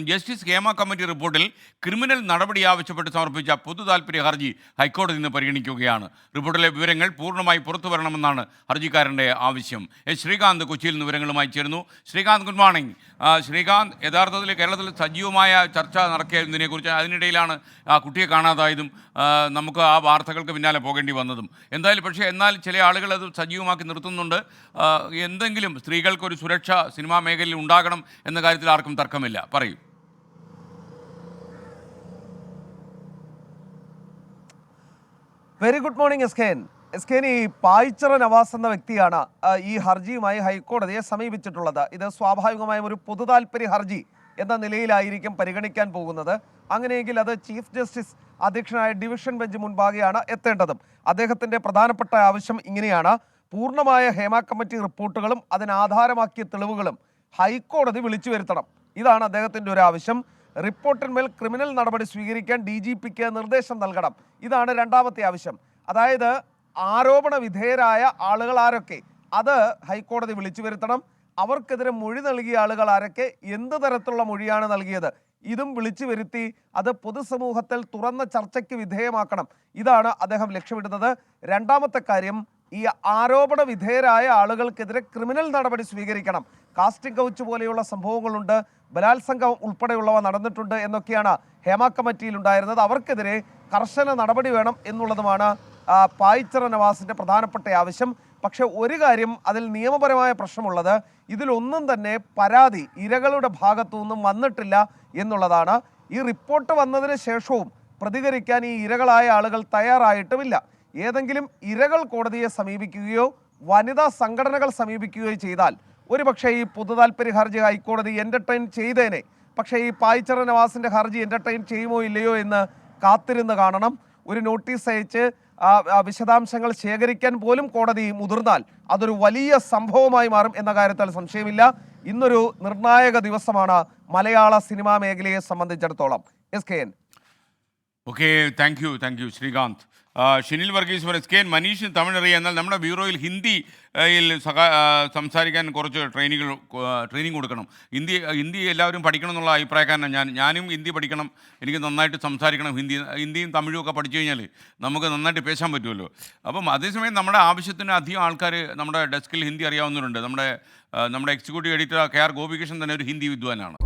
Justice Hema committee റിപ്പോർട്ടിൽ criminal നടപടി ആവശ്യപ്പെട്ട് സമർപ്പിച്ച പൊതു താൽപര്യ ഹർജി ഹൈക്കോടതി ഇന്ന് പരിഗണിക്കുകയാണ്. റിപ്പോർട്ടിലെ വിവരങ്ങൾ പൂർണമായി പുറത്തു വരണമെന്നാണ് ഹർജിക്കാരന്റെ ആവശ്യം. എസ് ശ്രീകാന്ത് കൊച്ചിയിൽ നിന്ന് വിവരങ്ങളുമായി ചേരുന്നു. Srikanth good morning. ശ്രീകാന്ത് യഥാർത്ഥത്തിൽ കേരളത്തിൽ സജീവമായ ചർച്ച നടക്കിയതിനെക്കുറിച്ച് അതിനിടയിലാണ് ആ കുട്ടിയെ കാണാതായതും നമുക്ക് ആ വാർത്തകൾക്ക് പിന്നാലെ പോകേണ്ടി വന്നതും. എന്തായാലും പക്ഷേ എന്നാൽ ചില ആളുകൾ അത് സജീവമാക്കി നിർത്തുന്നുണ്ട്. എന്തെങ്കിലും സ്ത്രീകൾക്കൊരു സുരക്ഷ സിനിമാ മേഖലയിൽ ഉണ്ടാകണം എന്ന കാര്യത്തിൽ ആർക്കും തർക്കമില്ല. പറയൂ. Very good morning S K N S K ഈ പായ്ച്ചറ നവാസ് എന്ന വ്യക്തിയാണ് ഈ ഹർജിയുമായി ഹൈക്കോടതിയെ സമീപിച്ചിട്ടുള്ളത്. ഇത് സ്വാഭാവികമായും ഒരു പൊതു താല്പര്യ ഹർജി എന്ന നിലയിലായിരിക്കും പരിഗണിക്കാൻ പോകുന്നത്. അങ്ങനെയെങ്കിൽ അത് ചീഫ് ജസ്റ്റിസ് അധ്യക്ഷനായ ഡിവിഷൻ ബെഞ്ച് മുൻപാകെയാണ് എത്തേണ്ടതും. അദ്ദേഹത്തിന്റെ പ്രധാനപ്പെട്ട ആവശ്യം ഇങ്ങനെയാണ്. പൂർണമായ ഹേമ കമ്മിറ്റി റിപ്പോർട്ടുകളും അതിനാധാരമാക്കിയ തെളിവുകളും ഹൈക്കോടതി വിളിച്ചു വരുത്തണം. ഇതാണ് അദ്ദേഹത്തിന്റെ ഒരു ആവശ്യം. റിപ്പോർട്ടിന്മേൽ ക്രിമിനൽ നടപടി സ്വീകരിക്കാൻ ഡി ജി പിക്ക് നിർദ്ദേശം നൽകണം. ഇതാണ് രണ്ടാമത്തെ ആവശ്യം. അതായത് ആരോപണ വിധേയരായ ആളുകൾ ആരൊക്കെ? അത് ഹൈക്കോടതി വിളിച്ചു വരുത്തണം. അവർക്കെതിരെ മൊഴി നൽകിയ ആളുകൾ ആരൊക്കെ? എന്ത് തരത്തിലുള്ള മൊഴിയാണ് നൽകിയത്? ഇതും വിളിച്ചു വരുത്തി അത് പൊതുസമൂഹത്തിൽ തുറന്ന ചർച്ചയ്ക്ക് വിധേയമാക്കണം. ഇതാണ് അദ്ദേഹം ലക്ഷ്യമിടുന്നത്. രണ്ടാമത്തെ കാര്യം ഈ ആരോപണ വിധേയരായ ആളുകൾക്കെതിരെ ക്രിമിനൽ നടപടി സ്വീകരിക്കണം. കാസ്റ്റിംഗ് കൗച്ച് പോലെയുള്ള സംഭവങ്ങളുണ്ട്. ബലാത്സംഗം ഉൾപ്പെടെയുള്ളവ നടന്നിട്ടുണ്ട് എന്നൊക്കെയാണ് ഹേമ കമ്മിറ്റിയിൽ ഉണ്ടായിരുന്നത് അവർക്കെതിരെ കർശന നടപടി വേണം എന്നുള്ളതുമാണ് പായിച്ചറ നവാസിന്റെ പ്രധാനപ്പെട്ട ആവശ്യം. പക്ഷേ ഒരു കാര്യം അതിൽ നിയമപരമായ പ്രശ്നമുള്ളത്. ഇതിലൊന്നും തന്നെ പരാതി ഇരകളുടെ ഭാഗത്തു നിന്നും വന്നിട്ടില്ല എന്നുള്ളതാണ്. ഈ റിപ്പോർട്ട് വന്നതിന് ശേഷവും പ്രതികരിക്കാൻ ഈ ഇരകളായ ആളുകൾ തയ്യാറായിട്ടുമില്ല. ഏതെങ്കിലും ഇരകൾ കോടതിയെ സമീപിക്കുകയോ വനിതാ സംഘടനകൾ സമീപിക്കുകയോ ചെയ്താൽ ഒരുപക്ഷെ ഈ പൊതു താല്പര്യ ഹർജി ഹൈക്കോടതി എന്റർടൈൻ ചെയ്തേനെ. പക്ഷേ ഈ പായ്ച്ചറ നവാസിന്റെ ഹർജി എന്റർടൈൻ ചെയ്യുമോ ഇല്ലയോ എന്ന് കാത്തിരുന്ന് കാണണം. ഒരു നോട്ടീസ് അയച്ച് വിശദാംശങ്ങൾ ശേഖരിക്കാൻ പോലും കോടതി മുതിർന്നാൽ അതൊരു വലിയ സംഭവമായി മാറും എന്ന കാര്യത്തിൽ സംശയമില്ല. ഇന്നൊരു നിർണായക ദിവസമാണ് മലയാള സിനിമാ മേഖലയെ സംബന്ധിച്ചിടത്തോളം. S K N. Okay thank you thank you Sreekanth Shinil Varghese S K മനീഷിന് Tamil അറിയാം എന്നാൽ നമ്മുടെ ബ്യൂറോയിൽ ഹിന്ദിയിൽ ആ, സഹാ സംസാരിക്കാൻ കുറച്ച് ട്രെയിനിങ്ങൾ ട്രെയിനിങ് കൊടുക്കണം. ഹിന്ദി ഹിന്ദി എല്ലാവരും പഠിക്കണം എന്നുള്ള അഭിപ്രായക്കാരനാണ് ഞാൻ ഞാനും ഹിന്ദി പഠിക്കണം. എനിക്ക് നന്നായിട്ട് സംസാരിക്കണം. ഹിന്ദി ഹിന്ദിയും തമിഴും ഒക്കെ പഠിച്ചു കഴിഞ്ഞാൽ നമുക്ക് നന്നായിട്ട് പേശാൻ പറ്റുമല്ലോ. അപ്പം അതേസമയം നമ്മുടെ ആവശ്യത്തിന് അധികം ആൾക്കാർ നമ്മുടെ ഡെസ്കിൽ ഹിന്ദി അറിയാവുന്നവരുണ്ട്. നമ്മുടെ നമ്മുടെ executive editor K R Gopikrishnan തന്നെ ഒരു ഹിന്ദി വിദ്വാനാണ്.